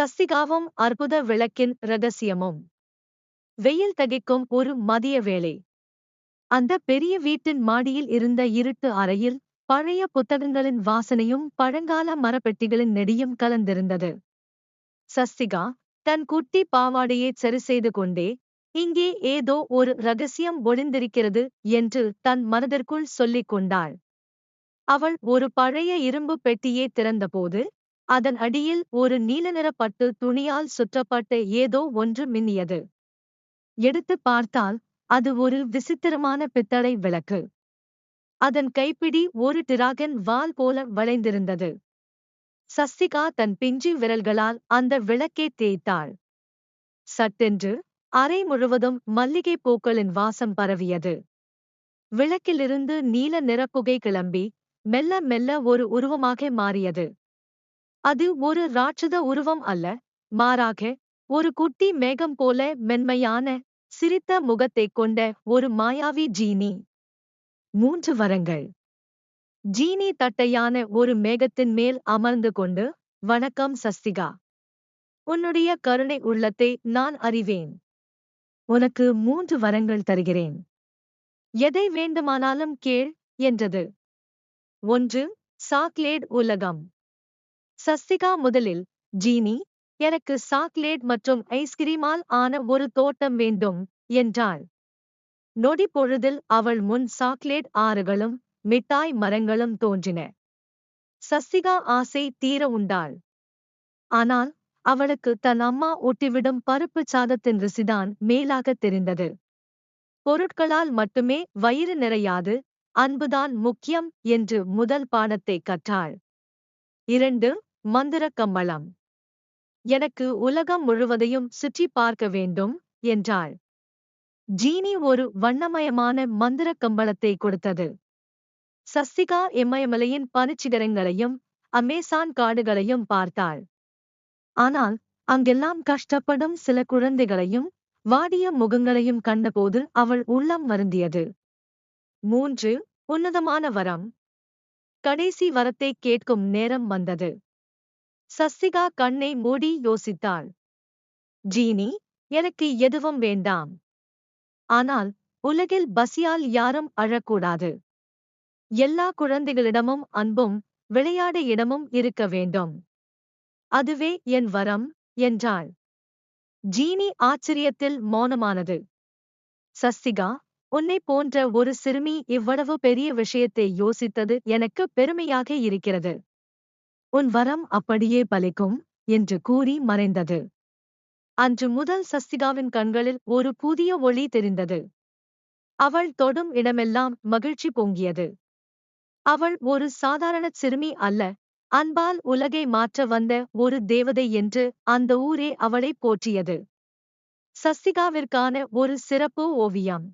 சஸ்திகாவும் அற்புத விளக்கின் ரகசியமும் வெயில் தகிக்கும் ஒரு மதிய வேளை. அந்த பெரிய வீட்டின் மாடியில் இருந்த இருட்டு அறையில் பழைய புத்தகங்களின் வாசனையும் பழங்கால மரப்பெட்டிகளின் நெடியும் கலந்திருந்தது. சஸ்திகா தன் குட்டி பாவாடையைச் சரிசெய்து கொண்டே இங்கே ஏதோ ஒரு ரகசியம் ஒளிந்திருக்கிறது என்று தன் மனதிற்குள் சொல்லிக் கொண்டாள். அவள் ஒரு பழைய இரும்பு பெட்டியை திறந்தபோது அதன் அடியில் ஒரு நீல நிற துணியால் சுற்றப்பட்ட ஏதோ ஒன்று மின்னியது. எடுத்து பார்த்தால் அது ஒரு விசித்திரமான பித்தளை விளக்கு. அதன் கைப்பிடி ஒரு டிராகன் வால் போல வளைந்திருந்தது. சஸ்திகா தன் பிஞ்சி விரல்களால் அந்த விளக்கை தேய்த்தாள். சட்டென்று அறை முழுவதும் மல்லிகை பூக்களின் வாசம் பரவியது. விளக்கிலிருந்து நீல நிறப்புகை கிளம்பி மெல்ல மெல்ல ஒரு உருவமாக மாறியது. அது ஒரு ராட்சத உருவம் அல்ல. மாறாக ஒரு குட்டி மேகம் போல மென்மையான சிரித்த முகத்தைக் கொண்ட ஒரு மாயாவி ஜீனி. மூன்று வரங்கள். ஜீனி தட்டையான ஒரு மேகத்தின் மேல் அமர்ந்து கொண்டு வணக்கம் சஸ்திகா. உன்னுடைய கருணை உள்ளத்தை நான் அறிவேன். உனக்கு மூன்று வரங்கள் தருகிறேன். எதை வேண்டுமானாலும் கேள் என்றது. ஒன்று சாக்லேட் உலகம். சஸ்திகா முதலில் ஜீனி எனக்கு சாக்லேட் மற்றும் ஐஸ்கிரீமால் ஆன ஒரு தோட்டம் வேண்டும் என்றாள். நொடி பொழுதில் அவள் முன் சாக்லேட் ஆறுகளும் மிட்டாய் மரங்களும் தோன்றின. சஸ்திகா ஆசை தீர உண்டாள். ஆனால் அவளுக்கு தன் அம்மா ஒட்டிவிடும் பருப்புச் சாதத்தின் ருசிதான் மேலாகத் தெரிந்தது. பொருட்களால் மட்டுமே வயிறு நிறையாது அன்புதான் முக்கியம் என்று முதல் பாடத்தை கற்றாள். இரண்டு மந்திர கம்பளம். எனக்கு உலகம் முழுவதையும் சுற்றி பார்க்க வேண்டும் என்றாள். ஜீனி ஒரு வண்ணமயமான மந்திர கம்பளத்தை கொடுத்தது. சஸ்திகா இமயமலையின் பனிச்சிகரங்களையும் அமேசான் காடுகளையும் பார்த்தாள். ஆனால் அங்கெல்லாம் கஷ்டப்படும் சில குழந்தைகளையும் வாடிய முகங்களையும் கண்டபோது அவள் உள்ளம் வருந்தியது. மூன்று உன்னதமான வரம். கடைசி வரத்தை கேட்கும் நேரம் வந்தது. சஸ்திகா கண்ணை மூடி யோசித்தாள். ஜீனி எனக்கு எதுவும் வேண்டாம். ஆனால் உலகில் பசியால் யாரும் அழக்கூடாது. எல்லா குழந்தைகளிடமும் அன்பும் விளையாட இடமும் இருக்க வேண்டும். அதுவே என் வரம் என்றாள். ஜீனி ஆச்சரியத்தில் மௌனமானது. சஸ்திகா உன்னை போன்ற ஒரு சிறுமி இவ்வளவு பெரிய விஷயத்தை யோசித்தது எனக்கு பெருமையாக இருக்கிறது. உன் வரம் அப்படியே பலிக்கும் என்று கூறி மறைந்தது. அன்று முதல் சஸ்திகாவின் கண்களில் ஒரு புதிய ஒளி தெரிந்தது. அவள் தொடும் இடமெல்லாம் மகிழ்ச்சி பொங்கியது. அவள் ஒரு சாதாரண சிறுமி அல்ல அன்பால் உலகை மாற்ற வந்த ஒரு தேவதை என்று அந்த ஊரே அவளை போற்றியது. சஸ்திகாவிற்கான ஒரு சிறப்பு ஓவியம்.